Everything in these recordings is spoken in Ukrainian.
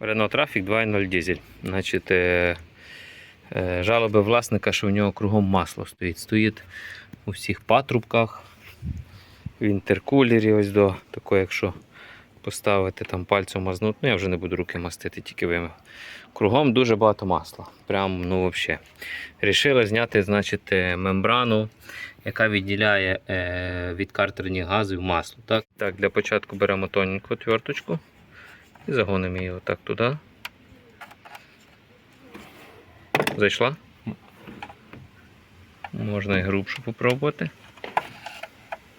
Renault Traffic 2.0 дизель. Значить, е, е, жалоби власника, що в нього кругом масло стоїть. Стоїть у всіх патрубках, в інтеркулері, ось до такого, якщо поставити там пальцем мазнути, ну я вже не буду руки мастити, тільки вимив. Кругом дуже багато масла. Прям, ну взагалі. Рішили зняти, значить, е, мембрану, яка відділяє від картерних газів масло. Так? так, для початку беремо тоненьку отверточку і загонимо її отак туди. Зайшла? Можна і грубшу попробувати.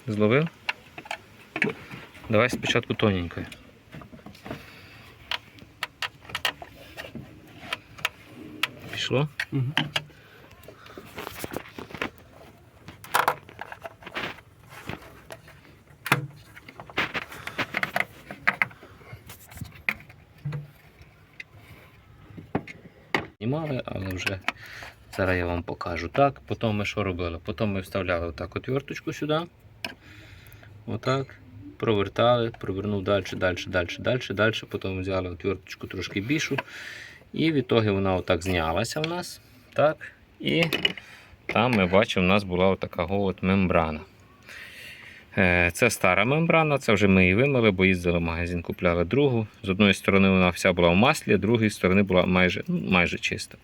Зловив? Давай спочатку тоненькою. Пішло? Угу. Знімали, але вже зараз я вам покажу. Так, потім ми що робили? Потім ми вставляли отак отверточку сюди. Отак. Провертали, провернув далі, далі, далі, далі, далі. Потім взяли отверточку трошки більшу. І відтоді вона отак знялася в нас. Так. І там ми бачимо, у нас була отака от мембрана. Е, Це стара мембрана, це вже ми її вимили, бо їздили в магазин, купляли другу. З одної сторони вона вся була в маслі, з другої сторони була майже, ну, майже чиста.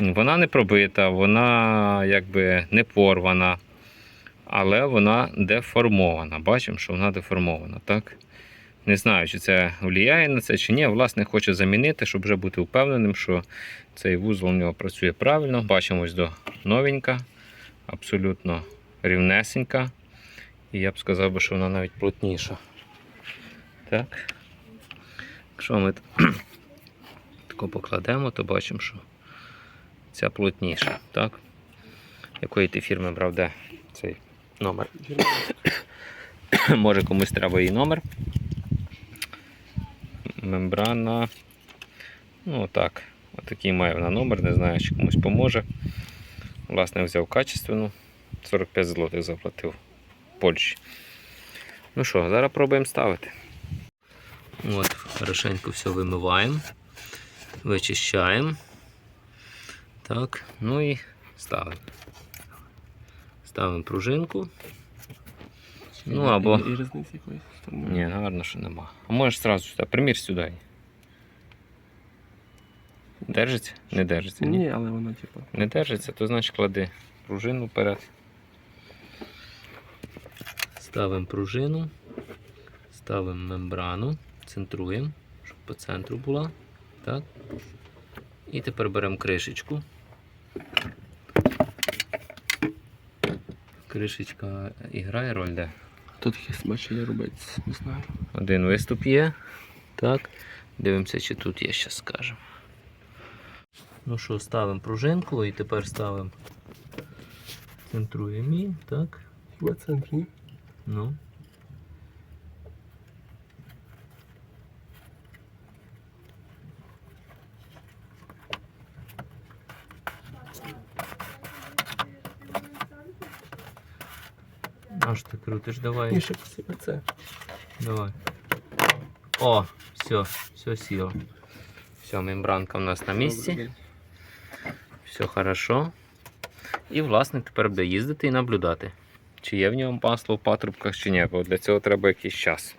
Вона не пробита, вона якби не порвана, але вона деформована. Бачимо, що вона деформована. так? Не знаю, чи це впливає на це чи ні. Власник хоче замінити, щоб вже бути впевненим, що цей вузол у нього працює правильно. Бачимо ось до новенька, абсолютно рівнесенька. І я б сказав, би, що вона навіть плотніша. Так. Якщо ми тако покладемо, то бачимо, що ця плотніша. Так? Якої ти фірми брав, де цей номер? Може комусь треба її номер. Мембрана. Ну так. Отакий має вона номер, не знаю, чи комусь поможе. Власне, взяв качественну. 45 злотих заплатив Польщі. Ну що, зараз пробуємо ставити. От, хорошенько все вимиваємо, вичищаємо. Так, ну і ставимо. Ставимо пружинку. Ну або. І, різниці якоїсь. Ні, гарно, що нема. А можеш одразу сюди, примір сюди. Держиться? Не держиться. Ні. Ні, але воно типу. Не держиться, то значить клади пружину вперед. Ставимо пружину, ставимо мембрану, центруємо, щоб по центру була. Так. І тепер беремо кришечку. Кришечка і грає роль де? Тут якийсь бачу, я рубець, не знаю. Один виступ є. Так. Дивимося, чи тут є, ще скажемо. Ну що, ставимо пружинку і тепер ставимо. Центруємо її, так. Хіба центр, ні? Ну. Аж ти крутиш, давай. Ще посипе це. Давай. О, все, все сіло. Все, мембранка у нас на місці. Все хорошо. І власник тепер буде їздити і наблюдати, чи є в ньому масло в патрубках, чи ні, бо для цього треба якийсь час.